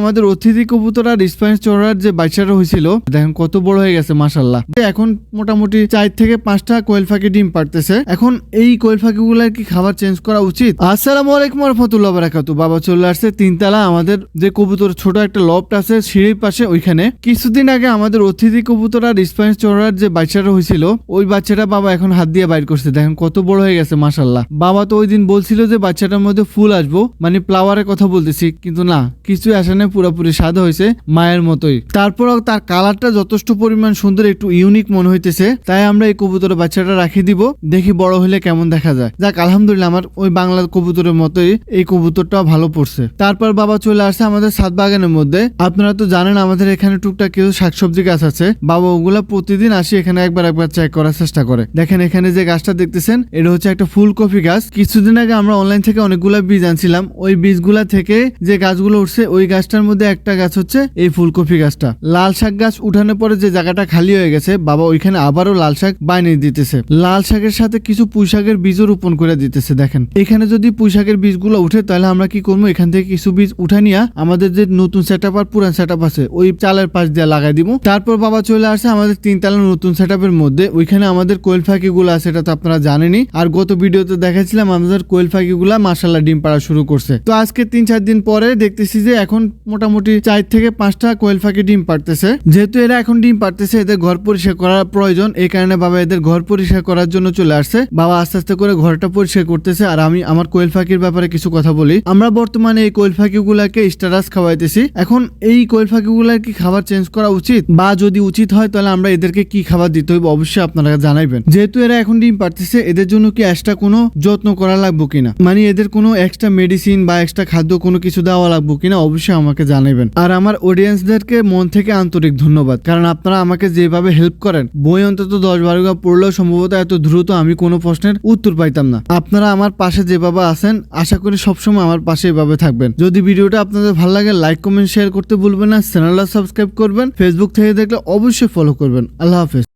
আমাদের অতিথি কবুতর আর স্প্যানিশ চড়ার যে বাচ্চাটা হয়েছিল, দেখেন কত বড় হয়ে গেছে মাসাল্লাহ এখন মোটামুটি চার থেকে পাঁচটা কোয়েল ফাঁকি ডিম পারতেছে এখন এই কোয়েল ফাঁকি গুলার কি খাবার চেঞ্জ করা উচিত? আসসালামু আলাইকুম রহমতুল্লাহ বারাকাতু। বাবা চলে আসছে তিনতলা, আমাদের যে কবুতর, ছোট একটা লফট আছে, সিঁড়ির পাশে ওইখানে। কিছুদিন আগে আমাদের অতিথি কবুতর আর স্প্যানিশ চড়ার যে বাচ্চাটা হয়েছিল, ওই বাচ্চাটা বাবা এখন হাত দিয়ে বাইর করছে। দেখেন কত বড় হয়ে গেছে মাসাল্লাহ বাবা তো ওই দিন বলছিল যে বাচ্চাটার মধ্যে ফুল আসব মানে ফ্লাওয়ারের কথা বলতেছি, কিন্তু না, কিছুই আসে না পুরোপুরি সাদা হয়েছে মায়ের মতোই। তারপরও তার কালারটা যথেষ্ট পরিমাণ সুন্দর, একটু ইউনিক মনে হইতেছে। তাই আমরা এই কবুতরের বাচ্চাটা রাখি দিব, দেখি বড় হলে কেমন দেখা যায়। যাক, আলহামদুলিল্লাহ, আমার ওই বাংলা কবুতরের মতোই এই কবুতরটাও ভালো পড়ছে। তারপর বাবা চলে আসছে আমাদের সাত বাগানের মধ্যে। আপনারা তো জানেন, আমাদের এখানে টুকটাক কিছু শাকসবজি গাছ আছে। বাবা ওগুলা প্রতিদিন আসি এখানে একবার একবার চেক করার চেষ্টা করে। দেখেন এখানে যে গাছটা দেখতেছেন, এটা হচ্ছে একটা ফুলকপি গাছ। কিছুদিন আগে আমরা অনলাইন থেকে অনেকগুলা বীজ আনছিলাম। ওই বীজগুলা থেকে যে গাছগুলো উঠছে, ওই গাছটার মধ্যে একটা গাছ হচ্ছে এই ফুলকপি গাছটা। লাল শাক গাছ উঠানোর পরে যে জায়গাটা খালি হয়ে গেছে, বাবা ওইখানে আবারও লাল শাক বানিয়ে দিতেছে। লাল শাকের সাথে কিছু পুঁই শাকের বীজও রোপণ করে দিতেছে, দেখেন। এখানে যদি পুঁই শাকের বীজগুলো উঠে, তাহলে আমরা কি করব? এখান থেকে কিছু বীজ উঠা নিয়ে আমাদের যে নতুন সেট আপ আর পুরান সেট আপ আছে, ওই চালের পাশ দিয়ে লাগাই দিব। তারপর বাবা চলে আসে আমাদের তিনতলা নতুন সেট মধ্যে। ওইখানে আমাদের কোয়েল ফাঁকি গুলো আছে, এটা তো আপনারা জানেনই। আর গত ভিডিওতে দেখাচ্ছিলাম আমাদের কোয়েল ফাঁকি গুলা মাসাল্লাহ ডিম পাড়া শুরু করছে। তো আজকে তিন চার দিন পরে দেখতেছি যে এখন মোটামুটি চার থেকে পাঁচটা কোয়েল ফাঁকি ডিম পারতেছে যেহেতু এরা এখন ডিম পারতেছে এদের ঘর পরিষ্কার করার প্রয়োজন। এই কারণে বাবা এদের ঘর পরিষ্কার করার জন্য চলে আসছে। বাবা আস্তে আস্তে করে ঘরটা পরিষ্কার করতেছে। আর আমি আমার কোয়েল ফাঁকির ব্যাপারে কিছু কথা বলি। আমরা বর্তমানে এই কোয়েল গুলাকে স্টারাস খাওয়াইতেছি। এখন এই কোয়েল ফাঁকি গুলার কি খাবার চেঞ্জ করা উচিত? বা যদি উচিত হয়, তাহলে আমরা এদেরকে কি খাবার দিতে হইব? অবশ্যই আপনারা জানাইবেন। যেহেতু এরা এখন ডিম পারতেছে এদের জন্য কি এক্সট্রা কোনো যত্ন করা লাগবে কিনা? মানে এদের কোনো এক্সট্রা মেডিসিন বা এক্সট্রা খাদ্য কোনো কিছু দেওয়া লাগবে কিনা? অবশ্যই আমাকে জানাবেন আর আমার অডিয়েন্সদেরকে মন থেকে আন্তরিক ধন্যবাদ, কারণ আপনারা আমাকে যেভাবে হেল্প করেন, বই অন্তত দশ বারো পড়লেও সম্ভবত এত দ্রুত আমি কোনো প্রশ্নের উত্তর পাইতাম না। আপনারা আমার পাশে যেভাবে আছেন, আশা করি সবসময় আমার পাশে এভাবে থাকবেন। যদি ভিডিওটা আপনাদের ভালো লাগে লাইক কমেন্ট শেয়ার করতে ভুলবেন না চ্যানেলটা সাবস্ক্রাইব করবেন ফেসবুক থেকে দেখলে অবশ্যই ফলো করবেন। আল্লাহ হাফেজ।